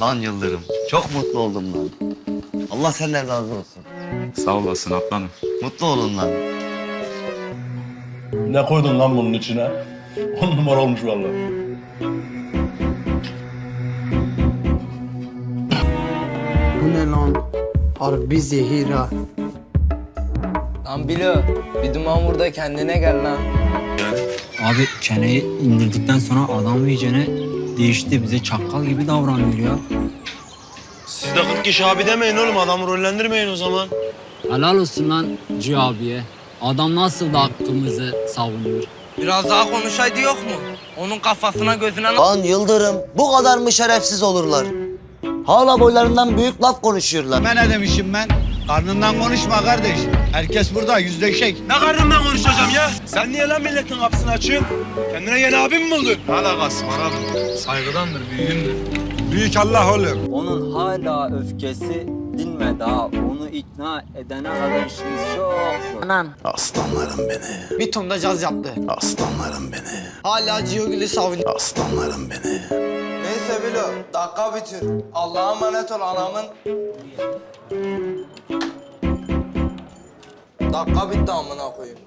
Lan Yıldırım, çok mutlu oldum lan. Allah senden razı olsun. Sağ olasın aslanım. Mutlu olun lan. Ne koydun lan bunun içine? On numara olmuş vallahi. Bu ne lan? Harbi zehir ha. Lan Bilo, bir duman vur da kendine gel lan. Abi çeneyi indirdikten sonra adam iyicene değişti. Bize çakkal gibi davranıyor ya. Siz de 40 kişi abi demeyin oğlum. Adamı rollendirmeyin o zaman. Helal olsun lan Cü abiye. Adam nasıl da hakkımızı savunuyor. Biraz daha konuşaydı yok mu? Onun kafasına gözüne Lan Yıldırım, bu kadar mı şerefsiz olurlar? Hala boylarından büyük laf konuşuyorlar. Ben ne demişim ben? Karnından konuşma kardeş. Herkes burada yüzleşek. Ne karnımdan konuşacağım ya? Sen niye lan milletin kapısını açıyorsun? Kendine yeni abim mi buldun? Ne alakası var abi? Saygıdandır, büyüğümdür. Büyük Allah oğlum. Onun hala öfkesi dinmedi ha. Onu ikna edene kadar işimiz çok zor. Anan. Aslanlarım beni, Bir ton da caz yaptı. aslanlarım beni, Hala Ciyogül'ü savunuyor. aslanlarım beni. Neyse Bilo, dakika bitir. Allah'a emanet ol anamın. Dakika bitti amına koyayım.